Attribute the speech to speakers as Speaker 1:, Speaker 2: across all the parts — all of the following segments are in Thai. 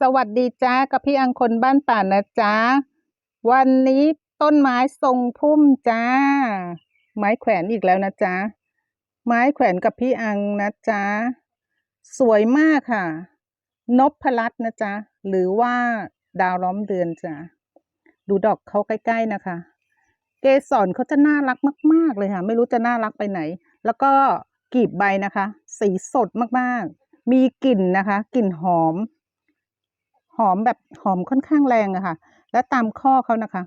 Speaker 1: สวัสดีจ้ากับพี่อังคนบ้านป่านะจ๊ะวันนี้ต้นไม้ทรงพุ่มจ้า ไม้แขวนอีกแล้วนะจ๊ะไม้แขวนกับพี่อังนะจ๊ะสวยมากค่ะนพรัตน์นะจ๊ะหรือว่าดาวล้อมเดือนจ้ะดูดอกเขาใกล้ ๆนะคะ เกสรเขาจะน่ารักมาก ๆ เลยค่ะ ไม่รู้จะน่ารักไปไหน แล้วก็กลีบใบนะคะ สีสดมากๆ มีกลิ่นนะคะ กลิ่นหอม หอมแบบหอมค่อนข้างแรงอะค่ะ และตามข้อเขานะคะ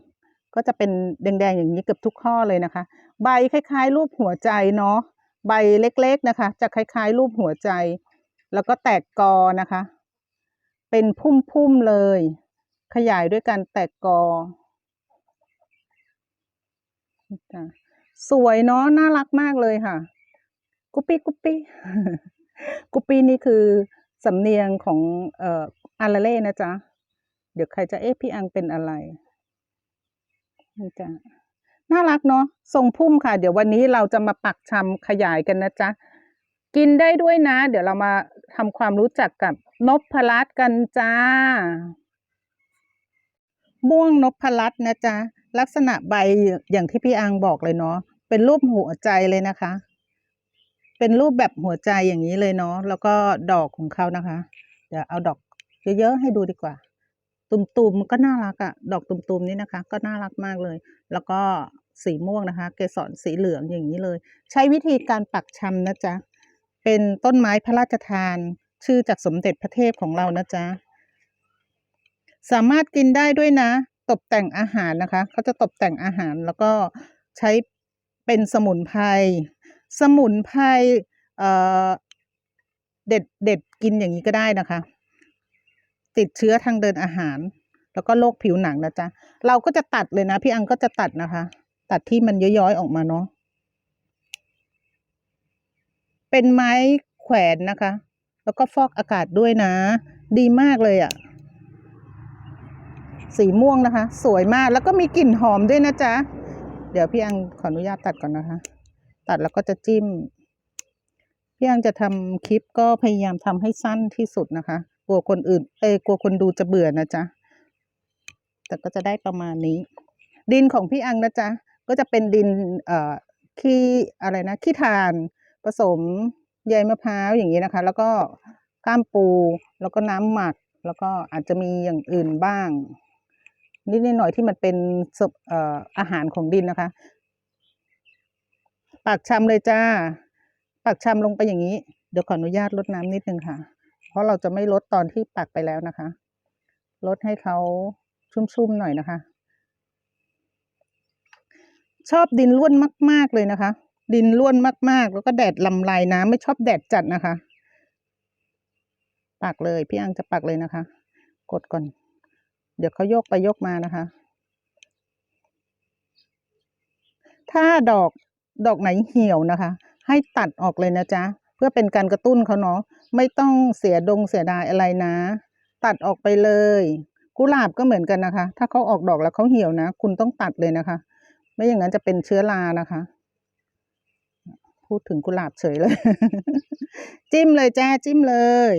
Speaker 1: ก็จะเป็นแดงๆอย่างนี้เกือบทุกข้อเลยนะคะ ใบคล้ายๆ รูปหัวใจเนาะใบเล็กๆนะคะ จะคล้ายๆ รูปหัวใจ แล้วก็แตกกอนะคะ เป็นพุ่มๆเลย ขยายด้วยการแตกกอสวยเนาะน่ารักมากเลยค่ะ กุปปี้กุปปี้กุปปี้นี่คือสำเนียงของเอ่อ อาราเล่นะจ๊ะ เดี๋ยวใครจะเอ๊ะพี่อังเป็นอะไรนี่จ้ะน่ารักเนาะทรงพุ่มค่ะ เดี๋ยววันนี้เราจะมาปักชำขยายกันนะจ๊ะ กินได้ด้วยนะ เดี๋ยวเรามาทำความรู้จักกับนพรัตกันจ้า ม่วงนพรัตน์นะจ๊ะ ลักษณะใบอย่างที่พี่อังบอกเลยเนาะเป็นรูปหัวใจเลยนะคะ เป็นรูปแบบหัวใจอย่างนี้เลยเนาะแล้วก็ดอกของเขานะคะ เดี๋ยวเอาดอก เยอะๆให้ดูดีกว่า ตุ่มๆก็น่ารักอะดอกตุ่มๆนี่นะคะ ก็น่ารักมากเลย แล้วก็สีม่วงนะคะ เกสรสีเหลืองอย่างนี้เลย ใช้วิธีการปักชำนะจ๊ะเป็นต้นไม้พระราชทาน ชื่อจากสมเด็จพระเทพของเรานะจ๊ะสามารถกินได้ด้วยนะ ตกแต่งอาหารนะคะเขาจะตกแต่งอาหารแล้วก็ใช้เป็นสมุนไพรสมุนไพรเเด็ดเด็ดกินอย่างนี้ก็ได้นะคะ ติดเชื้อทางเดินอาหาร แล้วก็โรคผิวหนังนะจ๊ะ เราก็จะตัดเลยนะ พี่อังก็จะตัดนะคะ ตัดที่มันย้อยๆออกมาเนาะเป็นไม้แขวนนะคะ แล้วก็ฟอกอากาศด้วยนะ ดีมากเลยอะ่ะ สีม่วงนะคะ สวยมากแล้วก็มีกลิ่นหอมด้วยนะจ๊ะ เดี๋ยวพี่อังขออนุญาตตัดก่อนนะคะ ตัดแล้วก็จะจิ้ม พี่อังจะทำคลิปก็พยายามทำให้สั้นที่สุดนะคะ กลัวคนอื่น เอ้กลัวคนดูจะเบื่อนะจ๊ะ แต่ก็จะได้ประมาณนี้ ดินของพี่อังนะจ๊ะ ก็จะเป็นดินเอ่อขี้อะไรนะขี้ถ่านผสมใยมะพร้าวอย่างนี้นะคะ แล้วก็ก้ามปู แล้วก็น้ำหมัก แล้วก็อาจจะมีอย่างอื่นบ้าง นิดหน่อยที่มันเป็นเอ่ออาหารของดินนะคะปักชำเลยจ้าปักชำลงไปอย่างนี้ เดี๋ยวขออนุญาตลดน้ำนิดนึงค่ะ ราะเราจะไม่ลดตอนที่ปักไปแล้วนะคะ ลดให้เขาชุ่มๆหน่อยนะคะ ชอบดินร่วนมาก ๆเลยนะคะ ดินร่วนมากๆ แล้วก็แดดลำลายน้ำไม่ชอบแดดจัดนะคะ ปักเลยพี่อังจะปักเลยนะคะ กดก่อน เดี๋ยวเขาโยกไปโยกมานะคะ ถ้าดอกดอกไหนเหี่ยวนะคะ ให้ตัดออกเลยนะจ๊ะ เพื่อเป็นการกระตุ้นเขาเนาะไม่ต้องเสียดงเสียดายอะไรนะ ตัดออกไปเลย กุหลาบก็เหมือนกันนะคะ ถ้าเขาออกดอกแล้วเขาเหี่ยวนะ คุณต้องตัดเลยนะคะ ไม่อย่างนั้นจะเป็นเชื้อรานะคะ พูดถึงกุหลาบเฉยเลย จิ้มเลยจ้าจิ้มเลย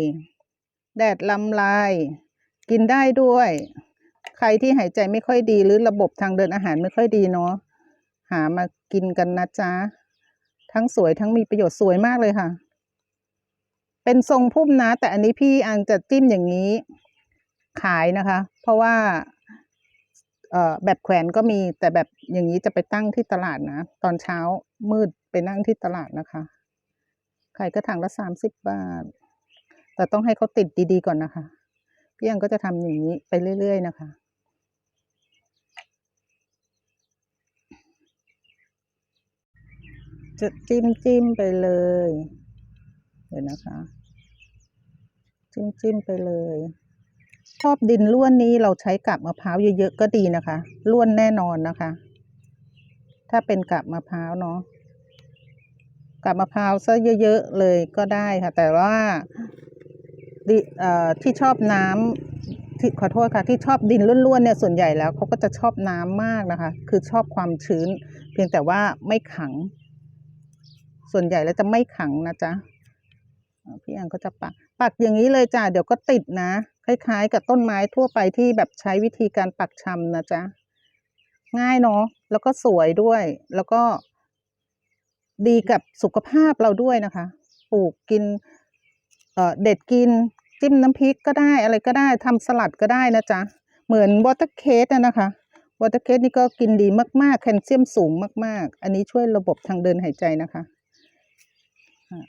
Speaker 1: แดดลำลายกินได้ด้วย ใครที่หายใจไม่ค่อยดีหรือระบบทางเดินอาหารไม่ค่อยดีเนาะหามากินกันนะจ๊ะ ทั้งสวยทั้งมีประโยชน์สวยมากเลยค่ะ เป็นทรงพุ่มนะ แต่อันนี้พี่อังจะจิ้มอย่างนี้ขายนะคะ เพราะว่าเอ่อแบบแขวนก็มีแต่แบบอย่างนี้จะไปตั้งที่ตลาดนะ ตอนเช้ามืดไปนั่งที่ตลาดนะคะขายกระถางละสามสิบบาท แต่ต้องให้เขาติดดีๆก่อนนะคะ พี่ยังก็จะทำอย่างนี้ไปเรื่อยๆนะคะจะจิ้มจิ้มไปเลย เดี๋ยวนะคะ จิ้มจิ้มไปเลย ชอบดินล้วนนี้เราใช้กับมะพร้าวเยอะๆก็ดีนะคะล้วนแน่นอนนะคะ ถ้าเป็นกับมะพร้าวเนาะกับมะพร้าวซะเยอะๆเลยก็ได้ค่ะ แต่ว่าดิที่ชอบน้ำที่ขอโทษค่ะที่ชอบดินล้วนๆเนี่ยส่วนใหญ่แล้วเขาก็จะชอบน้ำมากนะคะ คือชอบความชื้น เพียงแต่ว่าไม่ขัง ส่วนใหญ่แล้วจะไม่ขังนะจ๊ะพี่อังก็จะปัก ปักอย่างนี้เลยจ้ะเดี๋ยวก็ติดนะ คล้ายๆ กับต้นไม้ทั่วไปที่แบบใช้วิธีการปักชำนะจ๊ะง่ายเนาะแล้วก็สวยด้วย แล้วก็ดีกับสุขภาพเราด้วยนะคะปลูกกินเอ่อเด็ดกินจิ้มน้ำพริกก็ได้อะไรก็ได้ทำสลัดก็ได้นะจ๊ะเหมือนวอเตอร์เคสนะคะวอเตอร์เคสนี่ก็กินดีมากๆ แคลเซียมสูงมาก ๆ อันนี้ช่วยระบบทางเดินหายใจนะคะอ่า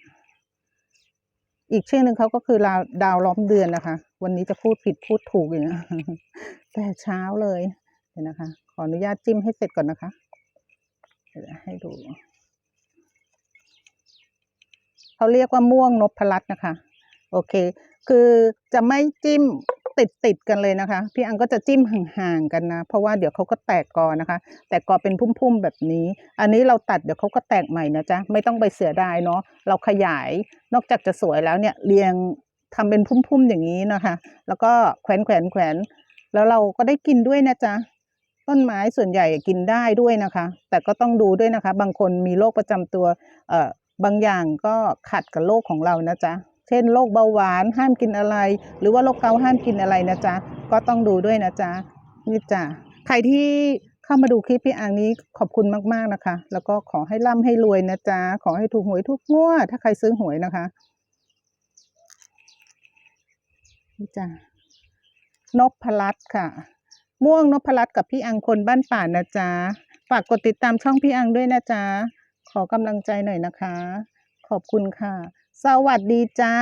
Speaker 1: อีกชื่อหนึ่งเขาก็คือดาวดาวล้อมเดือนนะคะ วันนี้จะพูดผิดพูดถูกอย่างนี้แต่เช้าเลยเดี๋ยวนะคะ ขออนุญาตจิ้มให้เสร็จก่อนนะคะเดี๋ยวให้ดูเขาเรียกว่าม่วงนพลัดนะคะ โอเค คือจะไม่จิ้ม ติดติดๆกันเลยนะคะ พี่อังก็จะจิ้มห่างๆกันนะ เพราะว่าเดี๋ยวเขาก็แตกกอนะคะ แตกกอเป็นพุ่มๆแบบนี้ อันนี้เราตัดเดี๋ยวเขาก็แตกใหม่นะจ๊ะไม่ต้องไปเสียดายเนาะเราขยายนอกจากจะสวยแล้วเนี่ยเรียงทำเป็นพุ่มๆอย่างนี้นะคะ แล้วก็แขวนแขวนแขวนแล้วเราก็ได้กินด้วยนะจ๊ะต้นไม้ส่วนใหญ่กินได้ด้วยนะคะ แต่ก็ต้องดูด้วยนะคะ บางคนมีโรคประจำตัวเอ่อบางอย่างก็ขัดกับโรคของเรานะจ๊ะ เช่นโรคเบาหวานห้ามกินอะไร หรือว่าโรคเกาห้ามกินอะไรนะจ๊ะก็ต้องดูด้วยนะจ๊ะนี่จ้ะใครที่เข้ามาดูคลิปพี่อังนี้ขอบคุณมากๆนะคะ แล้วก็ขอให้ร่ำให้รวยนะจ๊ะขอให้ถูกหวยทุกงวดถ้าใครซื้อหวยนะคะนี่จ้ะนพพลัดค่ะ ม่วงนพลัดกับพี่อังคนบ้านป่านะจ๊ะฝากกดติดตามช่องพี่อังด้วยนะจ๊ะขอกำลังใจหน่อยนะคะ ขอบคุณค่ะ สวัสดีจ้า